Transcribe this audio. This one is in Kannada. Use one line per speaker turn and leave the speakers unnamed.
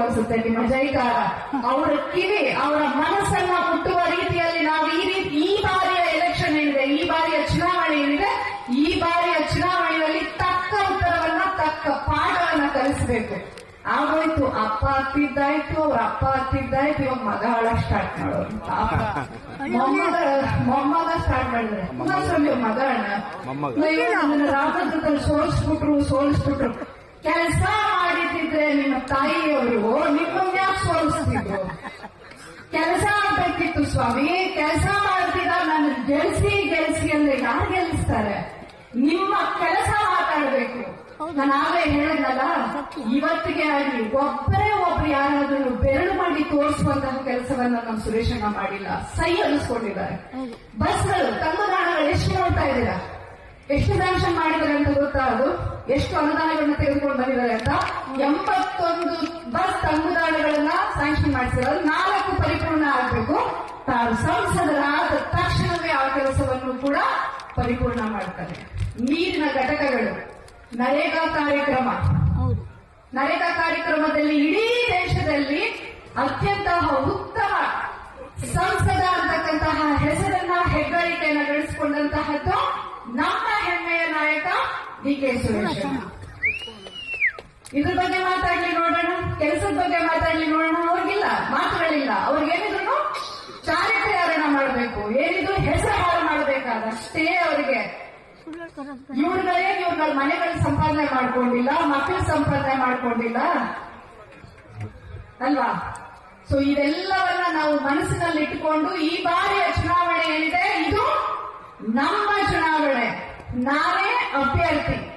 ಅನ್ಸುತ್ತೆ ನಿಮ್ಮ ಜೈಕಾರ. ಅವರ ಕಿವಿ ಅವರ ಮನಸ್ಸನ್ನ ಮುಟ್ಟುವ ರೀತಿಯಲ್ಲಿ ನಾವು ಈ ರೀತಿ ಈ ಬಾರಿಯ ಎಲೆಕ್ಷನ್ ಏನಿದೆ ಈ ಬಾರಿಯ ಚುನಾವಣೆ ಏನಿದೆ ಈ ಬಾರಿಯ ಚುನಾವಣೆಯಲ್ಲಿ ತಕ್ಕ ಉತ್ತರವನ್ನ ತಕ್ಕ ಪಾಠವನ್ನ ಕಲಿಸಬೇಕು. ಆಗೋಯ್ತು ಅಪ್ಪ ಹತ್ತಿದ್ದಾಯ್ತು ಅವ್ರ ಅಪ್ಪ ಹತ್ತಿದ್ದಾಯ್ತು ಇವಾಗ ಮಗ ಹಾಳ ಸ್ಟಾರ್ಟ್ ಮಾಡೋರು. ಮೊಮ್ಮಗ ಮೊಮ್ಮಗ ಸ್ಟಾರ್ಟ್ ಮಾಡಿದ್ರೆ.
ಮೊಮ್ಮಗ.
ಅಯ್ಯೋ, ನಮ್ಮನ್ನ ಸೋಲಿಸ್ಬಿಟ್ರು ಸೋಲಿಸ್ಬಿಟ್ರು. ಕೆಲಸ ಮಾಡಿದ್ರೆ ನಿಮ್ಮ ತಾಯಿಯವರು ನಿಮ್ಮನ್ನ ಯಾಕೆ ಸೋಲಿಸ್ತಿದ್ರು ಕೆಲಸ ಆಗ್ಬೇಕಿತ್ತು ಸ್ವಾಮಿ ಕೆಲಸ ಮಾಡ್ತಿದ್ದ ನನ್ನ ಗೆಲ್ಸಿ ಗೆಲ್ಸಿ ಅಂದ್ರೆ ಯಾರು ಗೆಲ್ಲಿಸ್ತಾರೆ ನಿಮ್ಮ ಕೆಲಸ ಮಾತಾಡಬೇಕು. ನಾನು ಆಗಲೇ ಹೇಳಿದ್ನಲ್ಲ ಇವತ್ತಿಗೆ ಆಗಿ ಒಬ್ಬರೇ ಒಬ್ರು ಯಾರಾದ್ರೂ ಬೆರಳು ಮಾಡಿ ತೋರಿಸುವಂತಹ ಕೆಲಸವನ್ನ ನಮ್ಮ ಸುರೇಶಣ್ಣ ಮಾಡಿಲ್ಲ. ಸೈ ಅನಿಸ್ಕೊಂಡಿದ್ದಾರೆ. ಬಸ್ಗಳು ತಂಗುದಾಣಗಳು ಎಷ್ಟು ನೋಡ್ತಾ ಇದ್ದೀರಾ? ಎಷ್ಟು ಸ್ಯಾಂಕ್ಷನ್ ಮಾಡಿದ್ದಾರೆ ಅಂತ ಗೊತ್ತಾ? ಎಷ್ಟು ಅನುದಾನಗಳನ್ನ ತೆಗೆದುಕೊಂಡು ಬಂದಿದ್ದಾರೆ ಅಂತ? ಎಂಬತ್ತೊಂದು ಬಸ್ ಅನುದಾನಗಳನ್ನ ಸ್ಯಾಂಕ್ಷನ್ ಮಾಡಿಸಿರೋದು ನಾಲ್ಕು ಪರಿಪೂರ್ಣ ಆಗಬೇಕು. ತಾವು ಸಂಸದರಾದ ತಕ್ಷಣವೇ ಆ ಕೆಲಸವನ್ನು ಕೂಡ ಪರಿಪೂರ್ಣ ಮಾಡ್ತಾರೆ. ನೀರಿನ ಘಟಕಗಳು. ನರೇಗಾ ಕಾರ್ಯಕ್ರಮ. ನರೇಗಾ ಕಾರ್ಯಕ್ರಮದಲ್ಲಿ ಇಡೀ ದೇಶದಲ್ಲಿ ಅತ್ಯಂತ ಉತ್ತಮ ಸಂಸದ ಅಂತಕ್ಕಂತಹ ಹೆಸರನ್ನ ಹೆಗ್ಗಳಿಕೆಯನ್ನು ಗಳಿಸಿಕೊಂಡಂತಹದ್ದು ನಮ್ಮ ನಾಯಕ ಡಿ ಕೆ ಸುರೇಶ್. ಇದ್ರ ಬಗ್ಗೆ ಮಾತಾಡ್ಲಿ ನೋಡೋಣ. ಕೆಲಸದ ಬಗ್ಗೆ ಮಾತಾಡ್ಲಿ ನೋಡೋಣ. ಅವ್ರಿಗಿಲ್ಲ ಮಾತುಗಳಿಲ್ಲ ಅವ್ರಿಗೇನಿದ್ರು ಚಾರಿತ್ರ್ಯಾರಣ ಮಾಡಬೇಕು. ಏನಿದ್ರು ಹೆಸರು ಹಾಳು ಮಾಡಬೇಕಾದಷ್ಟೇ ಅವರಿಗೆ. ಇವ್ರುಗಳೇ ಇವ್ರುಗಳ ಮನೆಗಳ ಸಂಪಾದನೆ ಮಾಡ್ಕೊಂಡಿಲ್ಲ ಮಕ್ಕಳ ಸಂಪಾದನೆ ಮಾಡ್ಕೊಂಡಿಲ್ಲ. ಅಲ್ವಾ? ಸೊ ಇದೆಲ್ಲವನ್ನ ನಾವು ಮನಸ್ಸಿನಲ್ಲಿ ಇಟ್ಟುಕೊಂಡು ಈ ಬಾರಿಯ ಚುನಾವಣೆ ಏನಿದೆ? ಇದು ನಮ್ಮ ಚುನಾವಣೆ ನಾವೇ ಅಭ್ಯರ್ಥಿ